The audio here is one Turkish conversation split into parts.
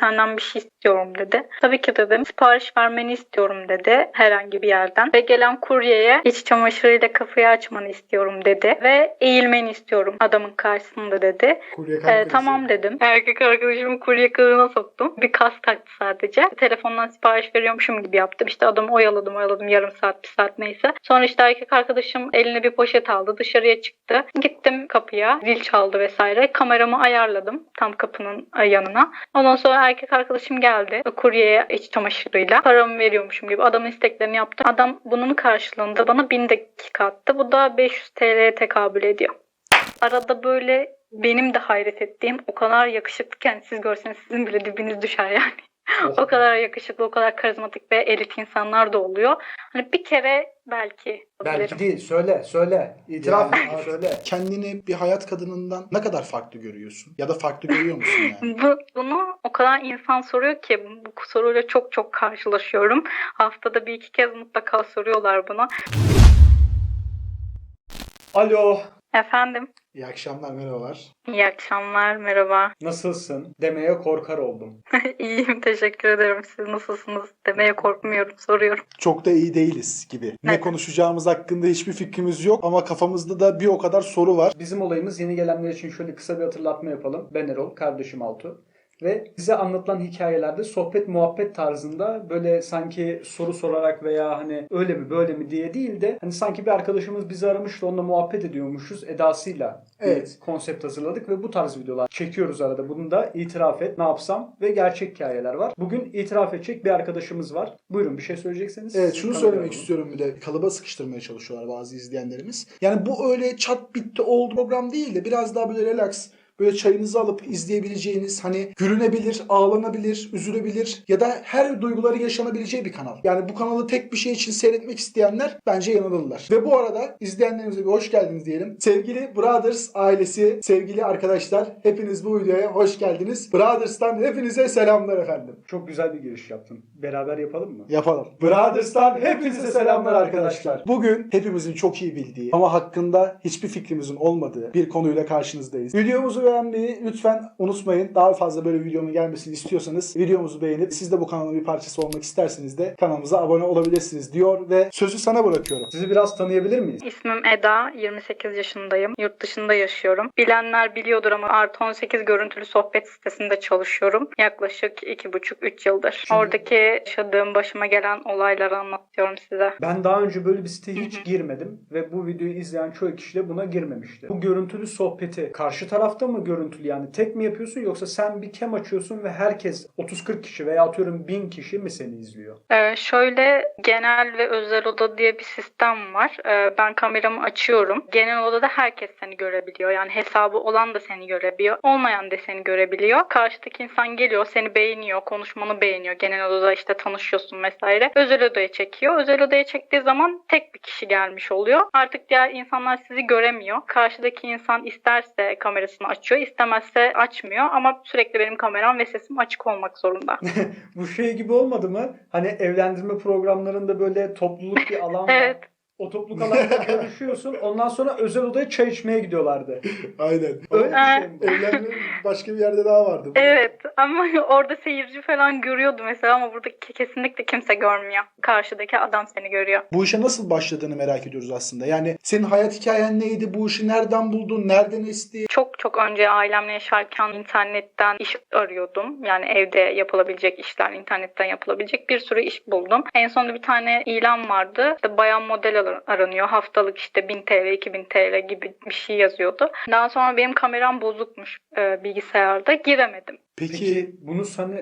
Senden bir şey istiyorum dedi. Tabii ki dedim. Sipariş vermeni istiyorum dedi herhangi bir yerden. Ve gelen kuryeye iç çamaşırıyla kafayı açmanı istiyorum dedi. Ve eğilmeni istiyorum adamın karşısında dedi. Kurye Ee, tamam dedim. Erkek arkadaşımı kurye kılığına soktum. Bir kas taktı sadece. Telefondan sipariş veriyormuşum gibi yaptım. İşte adamı oyaladım oyaladım yarım saat bir saat neyse. Sonra işte erkek arkadaşım eline bir poşet aldı. Dışarıya çıktı. Gittim kapıya. Zil çaldı vesaire. Kameramı ayarladım tam kapının yanına. Ondan sonra erkek arkadaşım geldi. Kuryeye iç çamaşırıyla. Paramı veriyormuşum gibi adamın isteklerini yaptım. Adam bunun karşılığında bana 1000 dakika attı. Bu da 500 TL'ye tekabül ediyor. Arada böyle benim de hayret ettiğim o kadar yakışıklıken siz görseniz sizin bile dibiniz düşer yani. O kadar yakışıklı, o kadar karizmatik ve elit insanlar da oluyor. Hani bir kere belki Belki olabilirim. değil. Söyle, söyle. İtiraf Yani et, söyle. Kendini bir hayat kadınından ne kadar farklı görüyorsun? Ya da farklı görüyor musun yani? Bu, bunu o kadar insan soruyor ki bu soruyla çok çok karşılaşıyorum. Haftada bir iki kez mutlaka soruyorlar buna. Alo, Efendim, İyi akşamlar, merhabalar. iyi akşamlar, merhaba. nasılsın? Demeye korkar oldum. İyiyim, teşekkür ederim. Siz nasılsınız demeye korkmuyorum, soruyorum. Çok da iyi değiliz gibi. Ne konuşacağımız hakkında hiçbir fikrimiz yok ama kafamızda da bir o kadar soru var. Bizim olayımız yeni gelenler için şöyle kısa bir hatırlatma yapalım. Ben Erol, kardeşim Altu. Ve bize anlatılan hikayelerde sohbet muhabbet tarzında böyle sanki soru sorarak veya hani öyle mi böyle mi diye değil de hani sanki bir arkadaşımız bizi aramış da onunla muhabbet ediyormuşuz edasıyla Evet. bir konsept hazırladık ve bu tarz videolar çekiyoruz arada. Bunu da itiraf et ne yapsam ve gerçek hikayeler var. Bugün itiraf edecek bir arkadaşımız var. Buyurun bir şey söyleyecekseniz. Evet şunu söylemek istiyorum bir de kalıba sıkıştırmaya çalışıyorlar bazı izleyenlerimiz. Yani bu öyle çat bitti oldu program değil de biraz daha böyle relax böyle çayınızı alıp izleyebileceğiniz hani gülünebilir, ağlanabilir, üzülebilir ya da her duyguları yaşanabileceği bir kanal. Yani bu kanalı tek bir şey için seyretmek isteyenler bence yanılırlar. Ve bu arada izleyenlerimize bir hoş geldiniz diyelim. Sevgili Brothers ailesi, sevgili arkadaşlar hepiniz bu videoya hoş geldiniz. Brothers'tan hepinize selamlar efendim. Çok güzel bir giriş yaptın. Beraber yapalım mı? Yapalım. Brothers'tan hepinize selamlar arkadaşlar. Bugün hepimizin çok iyi bildiği ama hakkında hiçbir fikrimizin olmadığı bir konuyla karşınızdayız. Beğenmeyi lütfen unutmayın. Daha fazla böyle videomun gelmesini istiyorsanız videomuzu beğenip siz de bu kanalın bir parçası olmak isterseniz de kanalımıza abone olabilirsiniz diyor ve sözü sana bırakıyorum. Sizi biraz tanıyabilir miyiz? İsmim Eda, 28 yaşındayım. Yurt dışında yaşıyorum. Bilenler biliyordur ama Artı 18 görüntülü sohbet sitesinde çalışıyorum. Yaklaşık 2,5-3 yıldır. Şimdi- Oradaki yaşadığım, başıma gelen olayları anlatıyorum size. Ben daha önce böyle bir siteye hiç Hı hı. girmedim ve bu videoyu izleyen çoğu kişi de buna girmemişti. Bu görüntülü sohbeti karşı tarafta mı görüntülü yani tek mi yapıyorsun yoksa sen bir kem açıyorsun ve herkes 30-40 kişi veya atıyorum 1000 kişi mi seni izliyor? Ee, şöyle genel ve özel oda diye bir sistem var. Ee, ben kameramı açıyorum. Genel odada herkes seni görebiliyor. Yani hesabı olan da seni görebiliyor. Olmayan da seni görebiliyor. Karşıdaki insan geliyor, seni beğeniyor, konuşmanı beğeniyor. Genel odada işte tanışıyorsun vesaire. Özel odaya çekiyor. Özel odaya çektiği zaman tek bir kişi gelmiş oluyor. Artık diğer insanlar sizi göremiyor. Karşıdaki insan isterse kamerasını açıyor, istemezse açmıyor. Ama sürekli benim kameram ve sesim açık olmak zorunda. Bu şey gibi olmadı mı? Hani evlendirme programlarında böyle topluluk bir alan var. Evet. O topluluk alanda görüşüyorsun. Ondan sonra özel odaya çay içmeye gidiyorlardı. Aynen. Öyle bir şey? Evlenme başka bir yerde daha vardı. Evet ama orada seyirci falan görüyordu mesela ama burada ke- kesinlikle kimse görmüyor. Karşıdaki adam seni görüyor. Bu işe nasıl başladığını merak ediyoruz aslında. Yani senin hayat hikayen neydi? Bu işi nereden buldun? Nereden esti? Çok çok önce ailemle yaşarken internetten iş arıyordum. Yani evde yapılabilecek işler, internetten yapılabilecek bir sürü iş buldum. En sonunda bir tane ilan vardı. İşte bayan model aranıyor. Haftalık işte 1000 TL, 2000 TL gibi bir şey yazıyordu. Daha sonra benim kameram bozukmuş e, bilgisayarda. Giremedim. Peki, Peki bunu sana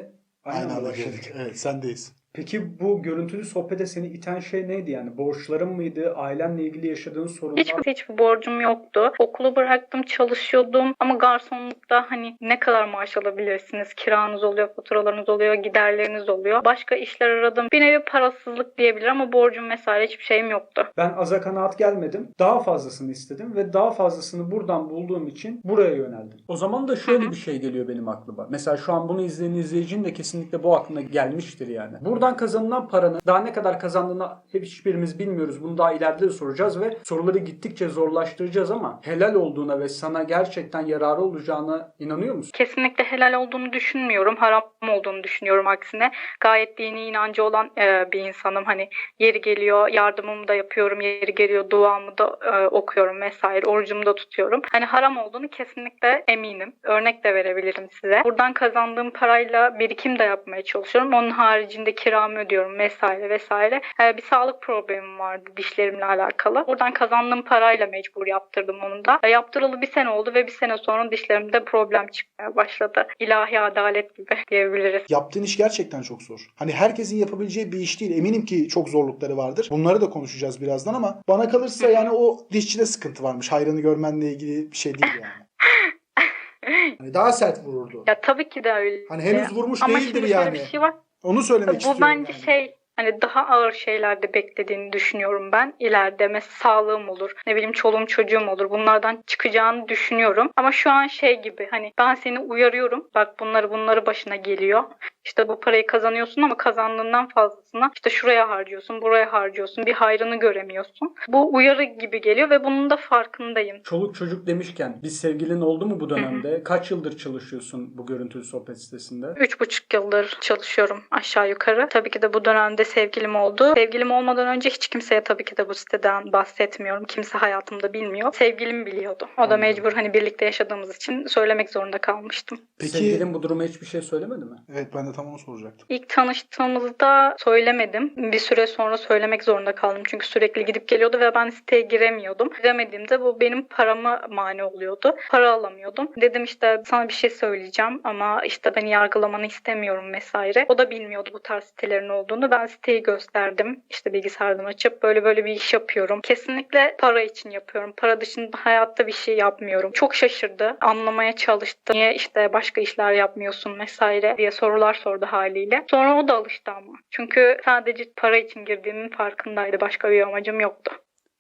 aynı başladık. başladık. Evet sendeyiz. Peki bu görüntülü sohbete seni iten şey neydi yani? Borçların mıydı? Ailenle ilgili yaşadığın sorunlar? Hiçbir, hiçbir borcum yoktu. Okulu bıraktım, çalışıyordum ama garsonlukta hani ne kadar maaş alabilirsiniz? Kiranız oluyor, faturalarınız oluyor, giderleriniz oluyor. Başka işler aradım. Bir nevi parasızlık diyebilirim ama borcum vesaire hiçbir şeyim yoktu. Ben aza kanaat gelmedim. Daha fazlasını istedim ve daha fazlasını buradan bulduğum için buraya yöneldim. O zaman da şöyle bir şey geliyor benim aklıma. Mesela şu an bunu izleyen izleyicinin de kesinlikle bu aklına gelmiştir yani. Burada Buradan kazanılan paranın daha ne kadar kazandığını hiçbirimiz bilmiyoruz. Bunu daha ileride de soracağız ve soruları gittikçe zorlaştıracağız ama helal olduğuna ve sana gerçekten yararı olacağına inanıyor musun? Kesinlikle helal olduğunu düşünmüyorum. Haram olduğunu düşünüyorum aksine. Gayet dini inancı olan e, bir insanım. Hani yeri geliyor yardımımı da yapıyorum. Yeri geliyor duamı da e, okuyorum vesaire. Orucumu da tutuyorum. Hani haram olduğunu kesinlikle eminim. Örnek de verebilirim size. Buradan kazandığım parayla birikim de yapmaya çalışıyorum. Onun haricinde kiramı ödüyorum vesaire vesaire. E, bir sağlık problemim vardı dişlerimle alakalı. Buradan kazandığım parayla mecbur yaptırdım onu da. E, yaptıralı bir sene oldu ve bir sene sonra dişlerimde problem çıkmaya başladı. İlahi adalet gibi diyebiliriz. Yaptığın iş gerçekten çok zor. Hani herkesin yapabileceği bir iş değil. Eminim ki çok zorlukları vardır. Bunları da konuşacağız birazdan ama bana kalırsa yani o dişçide sıkıntı varmış. Hayranı görmenle ilgili bir şey değil yani. Hani daha sert vururdu. Ya tabii ki de öyle. Hani henüz vurmuş Ama değildir şimdi şöyle yani. bir şey var. Onu söylemek Bu istiyorum. bence yani. şey hani daha ağır şeylerde beklediğini düşünüyorum ben. İleride mesela sağlığım olur. Ne bileyim çoluğum çocuğum olur. Bunlardan çıkacağını düşünüyorum. Ama şu an şey gibi hani ben seni uyarıyorum. Bak bunları bunları başına geliyor. İşte bu parayı kazanıyorsun ama kazandığından fazlasını işte şuraya harcıyorsun, buraya harcıyorsun. Bir hayrını göremiyorsun. Bu uyarı gibi geliyor ve bunun da farkındayım. Çoluk çocuk demişken bir sevgilin oldu mu bu dönemde? Kaç yıldır çalışıyorsun bu görüntülü sohbet sitesinde? Üç buçuk yıldır çalışıyorum aşağı yukarı. Tabii ki de bu dönemde sevgilim oldu. Sevgilim olmadan önce hiç kimseye tabii ki de bu siteden bahsetmiyorum. Kimse hayatımda bilmiyor. Sevgilim biliyordu. O da Anladım. mecbur hani birlikte yaşadığımız için söylemek zorunda kalmıştım. Peki Sevgilin bu duruma hiçbir şey söylemedi mi? evet ben de tam onu soracaktım. İlk tanıştığımızda söylemedim. Bir süre sonra söylemek zorunda kaldım. Çünkü sürekli gidip geliyordu ve ben siteye giremiyordum. Giremediğimde bu benim parama mani oluyordu. Para alamıyordum. Dedim işte sana bir şey söyleyeceğim ama işte beni yargılamanı istemiyorum vesaire. O da bilmiyordu bu tarz sitelerin olduğunu. Ben siteyi gösterdim. İşte bilgisayardan açıp böyle böyle bir iş yapıyorum. Kesinlikle para için yapıyorum. Para dışında hayatta bir şey yapmıyorum. Çok şaşırdı. Anlamaya çalıştı. Niye işte başka işler yapmıyorsun vesaire diye sorular sordu haliyle. Sonra o da alıştı ama. Çünkü sadece para için girdiğimin farkındaydı. Başka bir amacım yoktu.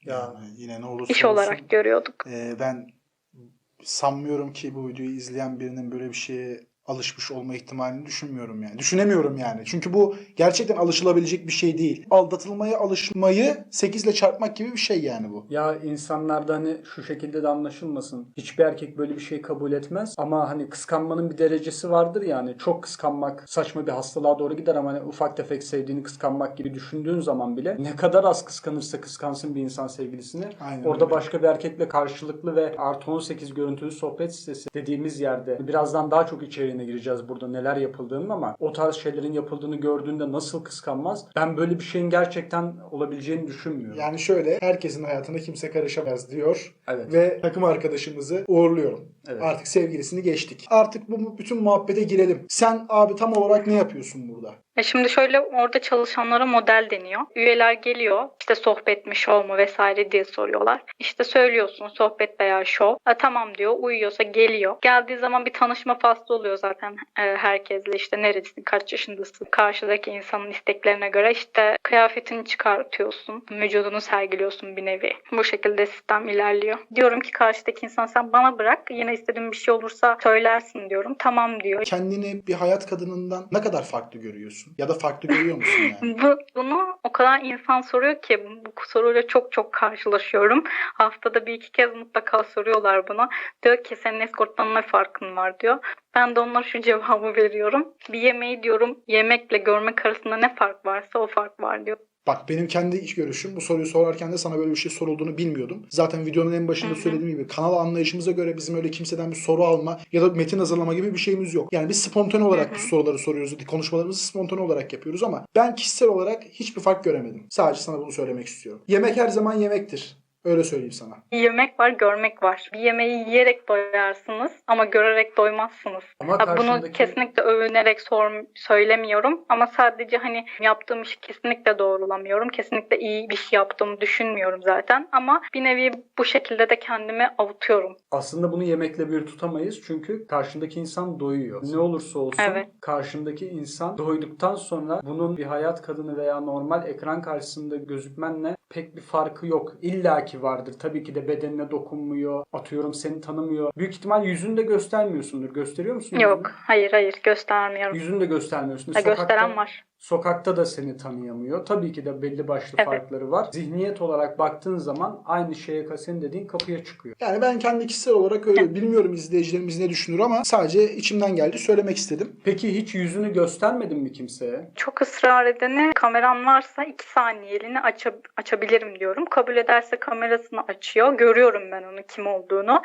Ya. Yani yine ne olursa İş olsun, olarak görüyorduk. e, ben sanmıyorum ki bu videoyu izleyen birinin böyle bir şeye alışmış olma ihtimalini düşünmüyorum yani. Düşünemiyorum yani. Çünkü bu gerçekten alışılabilecek bir şey değil. Aldatılmaya alışmayı 8 ile çarpmak gibi bir şey yani bu. Ya insanlarda hani şu şekilde de anlaşılmasın. Hiçbir erkek böyle bir şey kabul etmez. Ama hani kıskanmanın bir derecesi vardır yani. Çok kıskanmak saçma bir hastalığa doğru gider ama hani ufak tefek sevdiğini kıskanmak gibi düşündüğün zaman bile ne kadar az kıskanırsa kıskansın bir insan sevgilisini. Aynen Orada öyle. başka bir erkekle karşılıklı ve artı 18 görüntülü sohbet sitesi dediğimiz yerde birazdan daha çok içeriğine gireceğiz burada neler yapıldığının ama o tarz şeylerin yapıldığını gördüğünde nasıl kıskanmaz? Ben böyle bir şeyin gerçekten olabileceğini düşünmüyorum. Yani şöyle herkesin hayatına kimse karışamaz diyor Evet. ve takım arkadaşımızı uğurluyorum. Evet. Artık sevgilisini geçtik. Artık bu bütün muhabbete girelim. Sen abi tam olarak ne yapıyorsun burada? E şimdi şöyle orada çalışanlara model deniyor. Üyeler geliyor işte sohbet mi şov mu vesaire diye soruyorlar. İşte söylüyorsun sohbet veya şov. Ha, tamam diyor uyuyorsa geliyor. Geldiği zaman bir tanışma faslı oluyor zaten e, herkesle işte neredesin kaç yaşındasın. Karşıdaki insanın isteklerine göre işte kıyafetini çıkartıyorsun. Vücudunu sergiliyorsun bir nevi. Bu şekilde sistem ilerliyor. Diyorum ki karşıdaki insan sen bana bırak yine istediğin bir şey olursa söylersin diyorum. Tamam diyor. Kendini bir hayat kadınından ne kadar farklı görüyorsun? Ya da farklı görüyor musun yani? Bu, bunu o kadar insan soruyor ki bu soruyla çok çok karşılaşıyorum. Haftada bir iki kez mutlaka soruyorlar buna. Diyor ki senin eskorttan ne farkın var diyor. Ben de onlara şu cevabı veriyorum. Bir yemeği diyorum yemekle görmek arasında ne fark varsa o fark var diyor. Bak benim kendi iş görüşüm bu soruyu sorarken de sana böyle bir şey sorulduğunu bilmiyordum. Zaten videonun en başında söylediğim gibi kanal anlayışımıza göre bizim öyle kimseden bir soru alma ya da metin hazırlama gibi bir şeyimiz yok. Yani biz spontane olarak bu soruları soruyoruz. Konuşmalarımızı spontane olarak yapıyoruz ama ben kişisel olarak hiçbir fark göremedim. Sadece sana bunu söylemek istiyorum. Yemek her zaman yemektir. Öyle söyleyeyim sana. Yemek var, görmek var. Bir yemeği yiyerek doyarsınız ama görerek doymazsınız. Ama Ha, bunu karşındaki- kesinlikle övünerek sor, söylemiyorum ama sadece hani yaptığım işi kesinlikle doğrulamıyorum. Kesinlikle iyi bir şey yaptığımı düşünmüyorum zaten ama bir nevi bu şekilde de kendimi avutuyorum. Aslında bunu yemekle bir tutamayız çünkü karşındaki insan doyuyor. Ne olursa olsun Evet. karşındaki insan doyduktan sonra bunun bir hayat kadını veya normal ekran karşısında gözükmenle pek bir farkı yok. İlla ki vardır. Tabii ki de bedenine dokunmuyor. Atıyorum seni tanımıyor. Büyük ihtimal yüzünü de göstermiyorsundur. Gösteriyor musun? yüzünü? Yok. Hayır hayır göstermiyorum. Yüzünü de göstermiyorsun. Ha, Sokakta- gösteren var. Sokakta da seni tanıyamıyor. Tabii ki de belli başlı Evet. farkları var. Zihniyet olarak baktığın zaman aynı şeye senin dediğin kapıya çıkıyor. Yani ben kendi kişisel olarak öyle bilmiyorum izleyicilerimiz ne düşünür ama sadece içimden geldi söylemek istedim. Peki hiç yüzünü göstermedin mi kimseye? Çok ısrar edene kameram varsa 2 saniyeliğine aça- açabilirim diyorum. Kabul ederse kamerasını açıyor. Görüyorum ben onun kim olduğunu.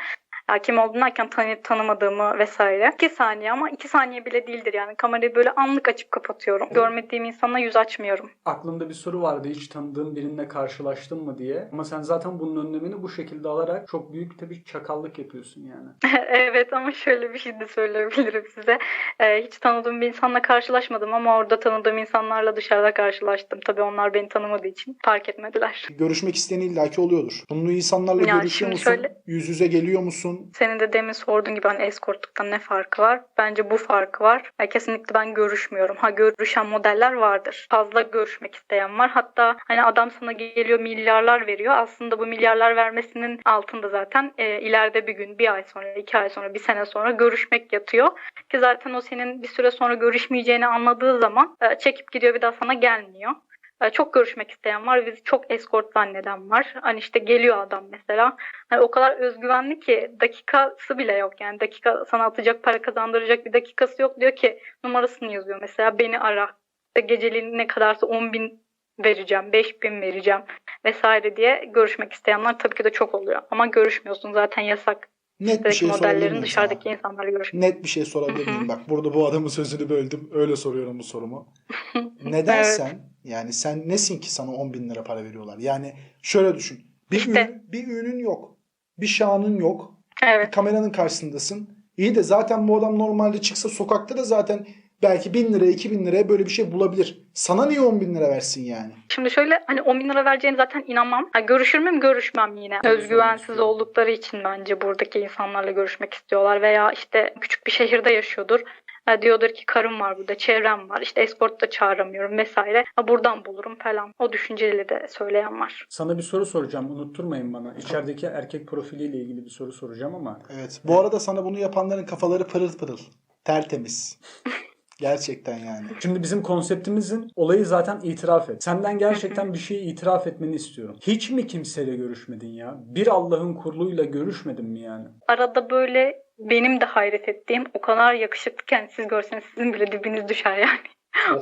Ya kim olduğunu derken tanıyıp tanımadığımı vesaire. 2 saniye ama 2 saniye bile değildir yani. Kamerayı böyle anlık açıp kapatıyorum. Görmediğim insana yüz açmıyorum. Aklımda bir soru vardı hiç tanıdığın birinle karşılaştın mı diye. Ama sen zaten bunun önlemini bu şekilde alarak çok büyük tabii çakallık yapıyorsun yani. evet ama şöyle bir şey de söyleyebilirim size. Ee, hiç tanıdığım bir insanla karşılaşmadım ama orada tanıdığım insanlarla dışarıda karşılaştım. Tabii onlar beni tanımadığı için fark etmediler. Görüşmek isteyen illaki oluyordur. Bunun insanlarla Yani görüşüyor musun? şöyle- Yüz yüze geliyor musun? Senin de demin sorduğun gibi hani eskortluktan ne farkı var? Bence bu farkı var. Ya kesinlikle ben görüşmüyorum. Ha görüşen modeller vardır. Fazla görüşmek isteyen var. Hatta hani adam sana geliyor milyarlar veriyor. Aslında bu milyarlar vermesinin altında zaten e, ileride bir gün, bir ay sonra, iki ay sonra, bir sene sonra görüşmek yatıyor. Ki zaten o senin bir süre sonra görüşmeyeceğini anladığı zaman e, çekip gidiyor bir daha sana gelmiyor. E, Çok görüşmek isteyen var. Bizi çok eskort zanneden var. Hani işte geliyor adam mesela. Hani o kadar özgüvenli ki dakikası bile yok. Yani dakika sana atacak para kazandıracak bir dakikası yok. Diyor ki numarasını yazıyor mesela beni ara. İşte geceliğin ne kadarsa 10 bin vereceğim, 5 bin vereceğim vesaire diye görüşmek isteyenler tabii ki de çok oluyor. Ama görüşmüyorsun zaten yasak. Net bir şey sorabilir miyim dışarıdaki sana? insanlarla görüşmek. Net bir şey sorabilir miyim? Bak burada bu adamın sözünü böldüm. Öyle soruyorum bu sorumu. Neden Evet. sen yani sen nesin ki sana 10 bin lira para veriyorlar? Yani şöyle düşün. Bir, İşte. ün, bir ünün yok. Bir şanın yok. Evet. kameranın karşısındasın. İyi de zaten bu adam normalde çıksa sokakta da zaten belki 1000 liraya 2000 liraya böyle bir şey bulabilir. Sana niye 10 bin lira versin yani? Şimdi şöyle hani 10 bin lira vereceğine zaten inanmam. Ha, görüşür müyüm? Görüşmem yine. Tabii Özgüvensiz oldukları için bence buradaki insanlarla görüşmek istiyorlar. Veya işte küçük bir şehirde yaşıyordur. Ha, diyordur ki karım var burada, çevrem var. İşte eskort da çağıramıyorum vesaire. Ha, buradan bulurum falan. O düşünceyle de söyleyen var. Sana bir soru soracağım. Unutturmayın bana. İçerideki erkek profiliyle ilgili bir soru soracağım ama Evet. Bu arada sana bunu yapanların kafaları pırıl pırıl. Tertemiz. Gerçekten yani. Şimdi bizim konseptimizin olayı zaten itiraf et. Senden gerçekten bir şeyi itiraf etmeni istiyorum. Hiç mi kimseyle görüşmedin ya? Bir Allah'ın kurluyla görüşmedin mi yani? Arada böyle benim de hayret ettiğim o kadar yakışıklıken siz görseniz sizin bile dibiniz düşer yani.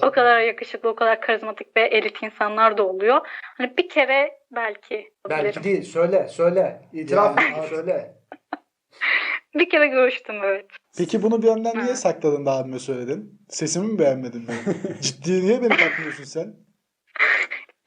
O kadar yakışıklı, o kadar karizmatik ve elit insanlar da oluyor. Hani bir kere belki Belki değil. Söyle, söyle. İtiraf Yani söyle. Bir kere görüştüm evet. Peki bunu bir benden niye sakladın da abime söyledin? Sesimi mi beğenmedin benim? Ciddi niye beni takmıyorsun sen?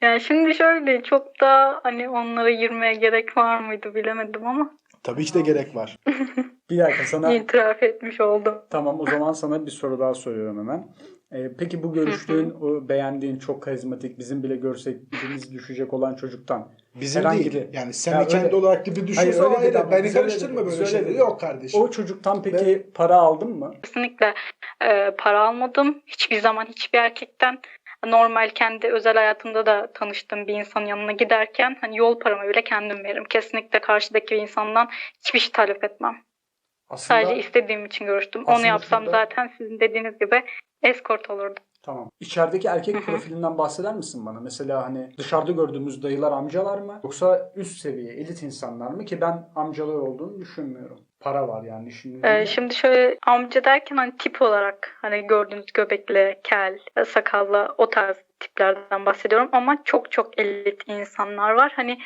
Yani şimdi şöyle çok da hani onlara girmeye gerek var mıydı bilemedim ama Tabii ki de gerek var. Bir dakika sana itiraf etmiş oldum. Tamam o zaman sana bir soru daha soruyorum hemen. Ee, peki bu görüştüğün, o beğendiğin çok karizmatik, bizim bile görsek dilimiz düşecek olan çocuktan. Bizim Herhangi değil. bir- Yani sen Ya kendi öyle- olarak gibi öyle dedi ayrı. ama Beni karıştırma böyle şeyleri. Yok kardeşim. O çocuktan peki para aldın mı? Kesinlikle e, para almadım. Hiçbir zaman hiçbir erkekten normal kendi özel hayatımda da tanıştığım bir insanın yanına giderken hani yol paramı bile kendim veririm. Kesinlikle karşıdaki bir insandan hiçbir şey talep etmem. Aslında Sadece istediğim için görüştüm. Onu yapsam şurada- zaten sizin dediğiniz gibi escort olurdum. tamam. İçerideki erkek Hı hı. profilinden bahseder misin bana? Mesela hani dışarıda gördüğümüz dayılar amcalar mı? Yoksa üst seviye elit insanlar mı? Ki ben amcalar olduğunu düşünmüyorum. Para var yani şimdi. Ee, şimdi şöyle amca derken hani tip olarak hani gördüğünüz göbekli, kel, sakallı o tarz tiplerden bahsediyorum ama çok çok elit insanlar var. Hani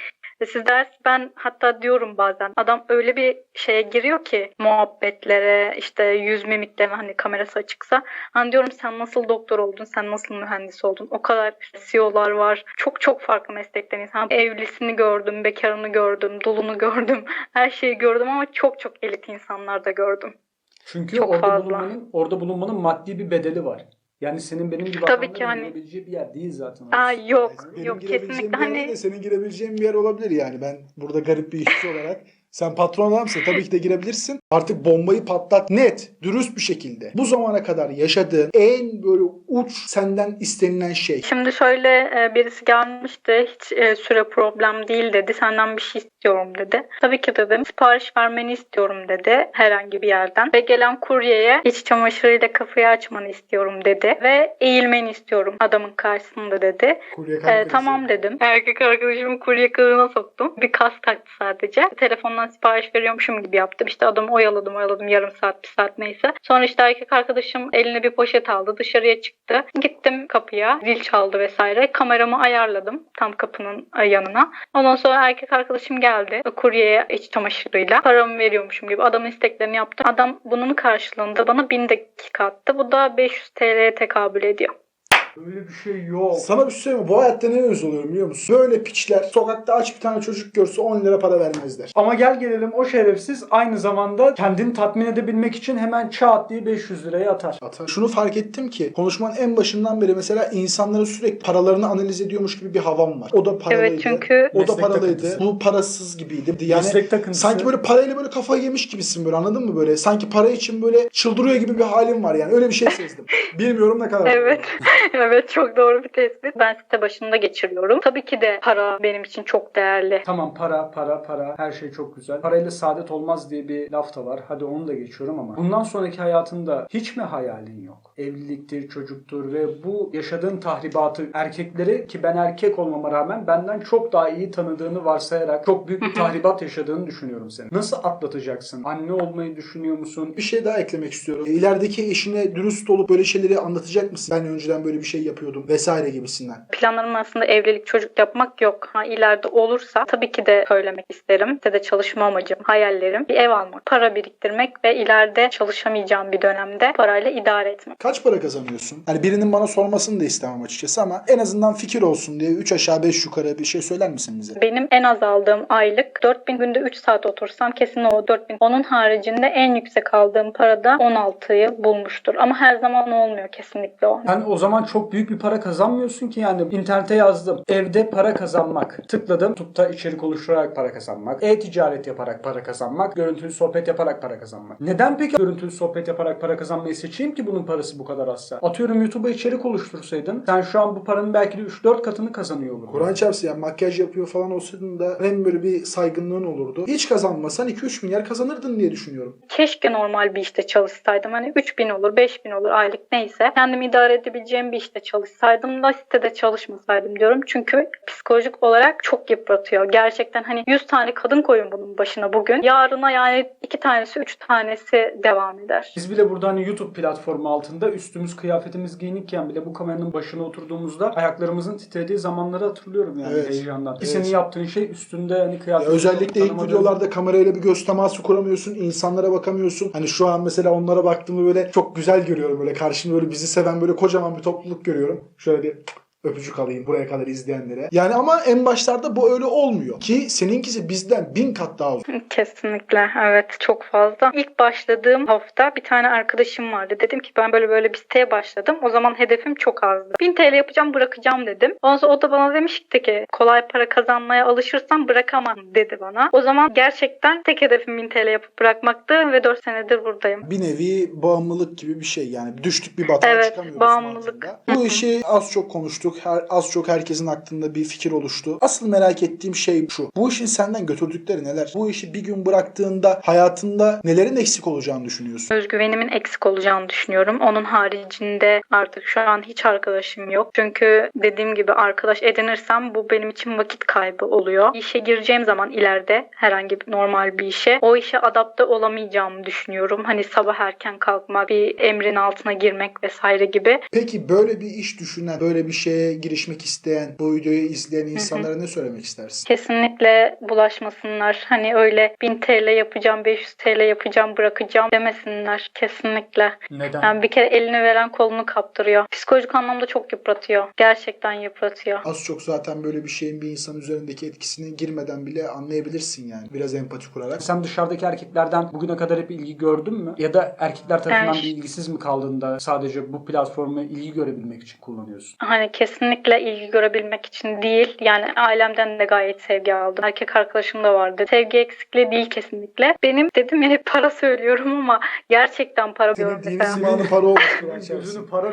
siz ders ben hatta diyorum bazen adam öyle bir şeye giriyor ki muhabbetlere işte yüz mimiklerine hani kamerası açıksa hani diyorum sen nasıl doktor oldun sen nasıl mühendis oldun o kadar CEO'lar var çok çok farklı meslekten insan evlisini gördüm bekarını gördüm dulunu gördüm her şeyi gördüm ama çok çok elit insanlar da gördüm. Çünkü çok orada fazla. bulunmanın orada bulunmanın maddi bir bedeli var. Yani senin benim gibi Tabii ki hani- girebileceği bir yer değil zaten. Aa orası. yok Benim yok kesinlikle hani de senin girebileceğin bir yer olabilir yani. Ben burada garip bir işçi olarak Sen patron adamsın tabii ki de girebilirsin. Artık bombayı patlat net, dürüst bir şekilde. Bu zamana kadar yaşadığın en böyle uç senden istenilen şey. Şimdi şöyle e, birisi gelmişti. Hiç e, süre problem değil dedi. Senden bir şey istiyorum dedi. Tabii ki dedim. Sipariş vermeni istiyorum dedi. Herhangi bir yerden. Ve gelen kuryeye iç çamaşırıyla kafayı açmanı istiyorum dedi. Ve eğilmeni istiyorum adamın karşısında dedi. Kurye Ee, tamam dedim. Erkek arkadaşımı kurye kılığına soktum. Bir kas taktı sadece. Telefondan sipariş veriyormuşum gibi yaptım. İşte adamı oyaladım oyaladım yarım saat bir saat neyse. Sonra işte erkek arkadaşım eline bir poşet aldı. Dışarıya çıktı. Gittim kapıya. Zil çaldı vesaire. Kameramı ayarladım tam kapının e, yanına. Ondan sonra erkek arkadaşım geldi. Kuryeye iç çamaşırıyla. Paramı veriyormuşum gibi adamın isteklerini yaptım. Adam bunun karşılığında bana 1000 dakika attı. Bu da 500 TL'ye tekabül ediyor. Öyle bir şey yok. Sana bir şey söyleyeyim mi? Bu hayatta ne öz oluyorum biliyor musun? Böyle piçler sokakta aç bir tane çocuk görse 10 lira para vermezler. Ama gel gelelim o şerefsiz aynı zamanda kendini tatmin edebilmek için hemen çat diye 500 liraya atar. Atar. Şunu fark ettim ki konuşmanın en başından beri mesela insanların sürekli paralarını analiz ediyormuş gibi bir havam var. O da paralıydı. Evet çünkü O da Meslek paralıydı. takıntısı. Bu parasız gibiydi. Yani Meslek takıntısı. sanki böyle parayla böyle kafayı yemiş gibisin böyle anladın mı böyle? Sanki para için böyle çıldırıyor gibi bir halim var yani. Öyle bir şey sezdim. Bilmiyorum ne kadar. Evet. evet çok doğru bir tespit. Ben site başında geçiriyorum. Tabii ki de para benim için çok değerli. Tamam para para para her şey çok güzel. Parayla saadet olmaz diye bir laf da var. Hadi onu da geçiyorum ama bundan sonraki hayatında hiç mi hayalin yok? Evliliktir, çocuktur ve bu yaşadığın tahribatı erkekleri ki ben erkek olmama rağmen benden çok daha iyi tanıdığını varsayarak çok büyük bir tahribat yaşadığını düşünüyorum senin. Nasıl atlatacaksın? Anne olmayı düşünüyor musun? Bir şey daha eklemek istiyorum. İlerideki eşine dürüst olup böyle şeyleri anlatacak mısın? Ben önceden böyle bir şey yapıyordum vesaire gibisinden. Planlarım aslında evlilik çocuk yapmak yok. Ha ileride olursa tabii ki de söylemek isterim. Sitede çalışma amacım, hayallerim bir ev almak, para biriktirmek ve ileride çalışamayacağım bir dönemde parayla idare etmek. Kaç para kazanıyorsun? Hani birinin bana sormasını da istemem açıkçası ama en azından fikir olsun diye 3 aşağı 5 yukarı bir şey söyler misin bize? Benim en az aldığım aylık 4000 günde 3 saat otursam kesin o 4000. Onun haricinde en yüksek aldığım para da 16'yı bulmuştur. Ama her zaman olmuyor kesinlikle o. Sen o zaman çok büyük bir para kazanmıyorsun ki yani internete yazdım. Evde para kazanmak. Tıkladım. YouTube'da içerik oluşturarak para kazanmak. E-ticaret yaparak para kazanmak. Görüntülü sohbet yaparak para kazanmak. Neden peki görüntülü sohbet yaparak para kazanmayı seçeyim ki bunun parası bu kadar azsa? Atıyorum YouTube'a içerik oluştursaydın sen şu an bu paranın belki de 3-4 katını kazanıyor olurdun. Kur'an çarpsın yani makyaj yapıyor falan olsaydın da hem böyle bir saygınlığın olurdu. Hiç kazanmasan 2-3 milyar kazanırdın diye düşünüyorum. Keşke normal bir işte çalışsaydım. Hani 3000 olur, 5000 olur aylık neyse. Kendimi idare edebileceğim bir işte çalışsaydım da sitede çalışmasaydım diyorum. Çünkü psikolojik olarak çok yıpratıyor. Gerçekten hani 100 tane kadın koyun bunun başına bugün. Yarına yani 2 tanesi, 3 tanesi devam eder. Biz bile burada hani YouTube platformu altında üstümüz kıyafetimiz giyinikken bile bu kameranın başına oturduğumuzda ayaklarımızın titrediği zamanları hatırlıyorum yani Evet. heyecandan. Evet. Senin yaptığın şey üstünde hani Ya kıyafet özellikle ilk videolarda kamerayla bir göz teması kuramıyorsun. insanlara bakamıyorsun. Hani şu an mesela onlara baktığımda böyle çok güzel görüyorum. Böyle karşımda böyle bizi seven böyle kocaman bir topluluk görüyorum. Şöyle bir öpücük alayım buraya kadar izleyenlere. Yani ama en başlarda bu öyle olmuyor. Ki seninkisi bizden bin kat daha uzun. Kesinlikle evet çok fazla. İlk başladığım hafta bir tane arkadaşım vardı. Dedim ki ben böyle böyle bir siteye başladım. O zaman hedefim çok azdı. 1000 TL yapacağım bırakacağım dedim. Ondan sonra o da bana demişti ki kolay para kazanmaya alışırsan bırakamam dedi bana. O zaman gerçekten tek hedefim 1000 TL yapıp bırakmaktı ve 4 senedir buradayım. Bir nevi bağımlılık gibi bir şey yani. Düştük bir batağa Evet, çıkamıyoruz bağımlılık. mantığında. Bu işi az çok konuştuk. Her, az çok herkesin aklında bir fikir oluştu. Asıl merak ettiğim şey şu. Bu işin senden götürdükleri neler? Bu işi bir gün bıraktığında hayatında nelerin eksik olacağını düşünüyorsun? Özgüvenimin eksik olacağını düşünüyorum. Onun haricinde artık şu an hiç arkadaşım yok. Çünkü dediğim gibi arkadaş edinirsem bu benim için vakit kaybı oluyor. İşe gireceğim zaman ileride herhangi bir normal bir işe o işe adapte olamayacağımı düşünüyorum. Hani sabah erken kalkmak, bir emrin altına girmek vesaire gibi. Peki böyle bir iş düşünen, böyle bir şeye girişmek isteyen, bu videoyu izleyen insanlara ne söylemek istersin? Kesinlikle bulaşmasınlar. Hani öyle 1000 TL yapacağım, 500 TL yapacağım, bırakacağım demesinler. Kesinlikle. Neden? Yani bir kere elini veren kolunu kaptırıyor. Psikolojik anlamda çok yıpratıyor. Gerçekten yıpratıyor. Az çok zaten böyle bir şeyin bir insan üzerindeki etkisini girmeden bile anlayabilirsin yani. Biraz empati kurarak. Sen dışarıdaki erkeklerden bugüne kadar hep ilgi gördün mü? Ya da erkekler tarafından Evet. bir ilgisiz mi kaldığında sadece bu platformu ilgi görebilmek için kullanıyorsun? Hani Kesinlikle ilgi görebilmek için değil. Yani ailemden de gayet sevgi aldım. Erkek arkadaşım da vardı. Sevgi eksikliği değil kesinlikle. Benim dedim ya hep para söylüyorum ama gerçekten para Senin diyorum dini mesela. simanı para olmuştur. Gözünü para.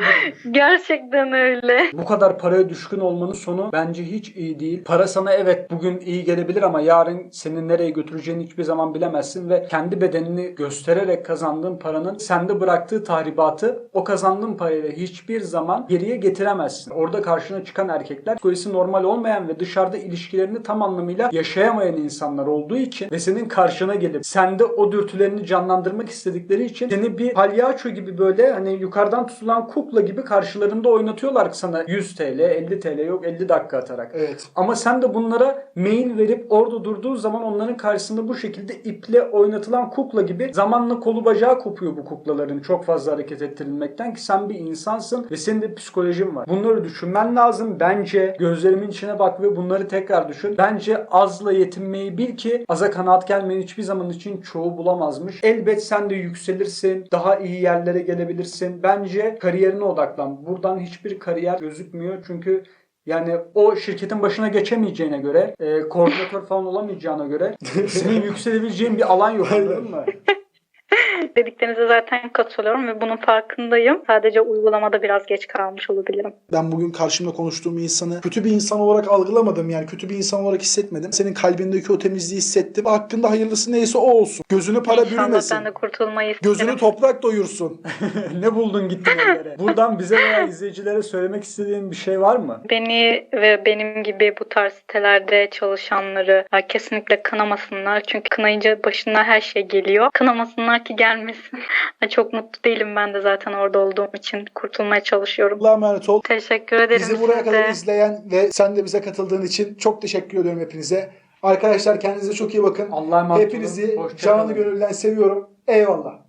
Gerçekten öyle. Bu kadar paraya düşkün olmanın sonu bence hiç iyi değil. Para sana evet bugün iyi gelebilir ama yarın seni nereye götüreceğini hiçbir zaman bilemezsin ve kendi bedenini göstererek kazandığın paranın sende bıraktığı tahribatı o kazandığın parayla hiçbir zaman geriye getiremezsin. Orada karşına çıkan erkekler psikolojisi normal olmayan ve dışarıda ilişkilerini tam anlamıyla yaşayamayan insanlar olduğu için ve senin karşına gelip sende o dürtülerini canlandırmak istedikleri için seni bir palyaço gibi böyle hani yukarıdan tutulan kukla gibi karşılarında oynatıyorlar sana 100 TL, 50 TL yok 50 dakika atarak. Evet. Ama sen de bunlara mail verip orada durduğu zaman onların karşısında bu şekilde iple oynatılan kukla gibi zamanla kolu bacağı kopuyor bu kuklaların çok fazla hareket ettirilmekten ki sen bir insansın ve senin de psikolojin var. Bunları düşünmen lazım. Bence gözlerimin içine bak ve bunları tekrar düşün. Bence azla yetinmeyi bil ki aza kanaat gelmeyi hiçbir zaman için çoğu bulamazmış. Elbet sen de yükselirsin. Daha iyi yerlere gelebilirsin. Bence kariyerine odaklan. Buradan hiçbir kariyer gözükmüyor. Çünkü yani o şirketin başına geçemeyeceğine göre, e, koordinatör falan olamayacağına göre senin yükselebileceğin bir alan yok anladın mı? Dediklerinize zaten katılıyorum ve bunun farkındayım. Sadece uygulamada biraz geç kalmış olabilirim. Ben bugün karşımda konuştuğum insanı kötü bir insan olarak algılamadım. Yani kötü bir insan olarak hissetmedim. Senin kalbindeki o temizliği hissettim. Hakkında hayırlısı neyse o olsun. Gözünü para İnşallah bürümesin. ben de kurtulmayı isterim. Gözünü toprak doyursun. ne buldun gittin o yere? Buradan bize veya izleyicilere söylemek istediğin bir şey var mı? Beni ve benim gibi bu tarz sitelerde çalışanları e, kesinlikle kınamasınlar. Çünkü kınayınca başına her şey geliyor. Kınamasınlar ki gelmesin. Çok mutlu değilim ben de zaten orada olduğum için kurtulmaya çalışıyorum. Allah'a emanet ol. Teşekkür ederim Bizi buraya size. kadar izleyen ve sen de bize katıldığın için çok teşekkür ediyorum hepinize. Arkadaşlar kendinize çok iyi bakın. Allah'a emanet olun. Hepinizi kalın. gönülden seviyorum. Eyvallah.